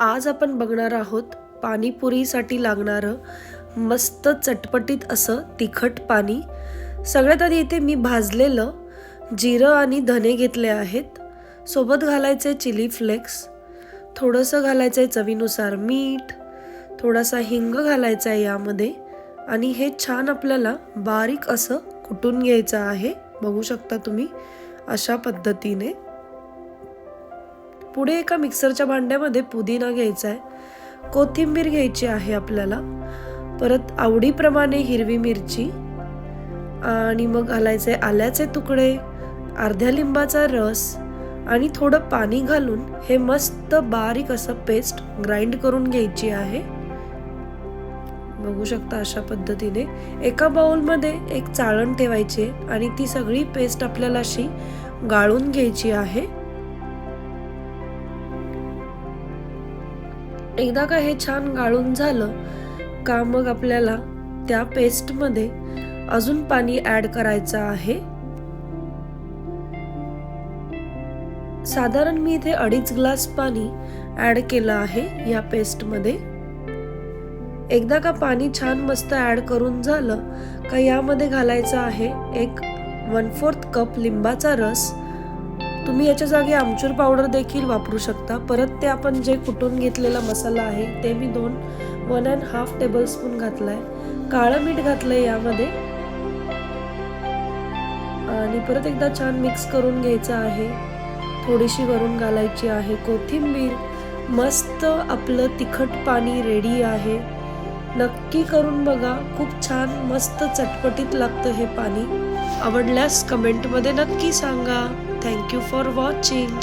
आज आपण बघणार आहोत पाणीपुरीसाठी लागणारं मस्त चटपटीत असं तिखट पाणी. सगळ्यात आधी इथे मी भाजलेलं जिरं आणि धने घेतले आहेत. सोबत घालायचे चिली फ्लेक्स थोडंसं घालायचं आहे चवीनुसार मीठ थोडासा हिंग घालायचा आहे यामध्ये. आणि हे छान आपल्याला बारीक असं कुटून घ्यायचं आहे. बघू शकता तुम्ही अशा पद्धतीने. पुढे एका मिक्सरच्या भांड्यामध्ये पुदिना घ्यायचा आहे कोथिंबीर घ्यायची आहे आपल्याला परत आवडीप्रमाणे हिरवी मिरची आणि मग घालायचे आल्याचे तुकडे अर्ध्या लिंबाचा रस आणि थोडं पाणी घालून हे मस्त बारीक असं पेस्ट ग्राइंड करून घ्यायची आहे. बघू शकता अशा पद्धतीने. एका बाउलमध्ये एक चाळण ठेवायची आणि ती सगळी पेस्ट आपल्याला अशी गाळून घ्यायची आहे. एकदा का हे छान गाळून झालं का मग आपल्याला त्या पेस्टमध्ये अजून पाणी ॲड करायचं आहे? साधारण मी इथे अडीच ग्लास पाणी ॲड केलं आहे या पेस्टमध्ये. एकदा का पाणी छान मस्त ॲड करून झालं का यामध्ये घालायचं आहे एक वन फोर्थ कप लिंबाचा रस तुम्ही याच्या जागी आमचूर पावडर देखील वापरू शकता. परत ते आपण जे कुटून घेतलेला मसाला आहे ते मी दोन one and half tablespoon घातलाय. काळं मीठ घातलंय यामध्ये. आणि परत एकदा छान मिक्स करून घ्यायचं आहे. थोडीशी वरून घालायची आहे. कोथिंबीर मस्त आपलं तिखट पाणी रेडी आहे. नक्की करून बघा. खूप छान मस्त चटपटीत लागतं हे पाणी. आवडल्यास कमेंटमध्ये नक्की सांगा. Thank you for watching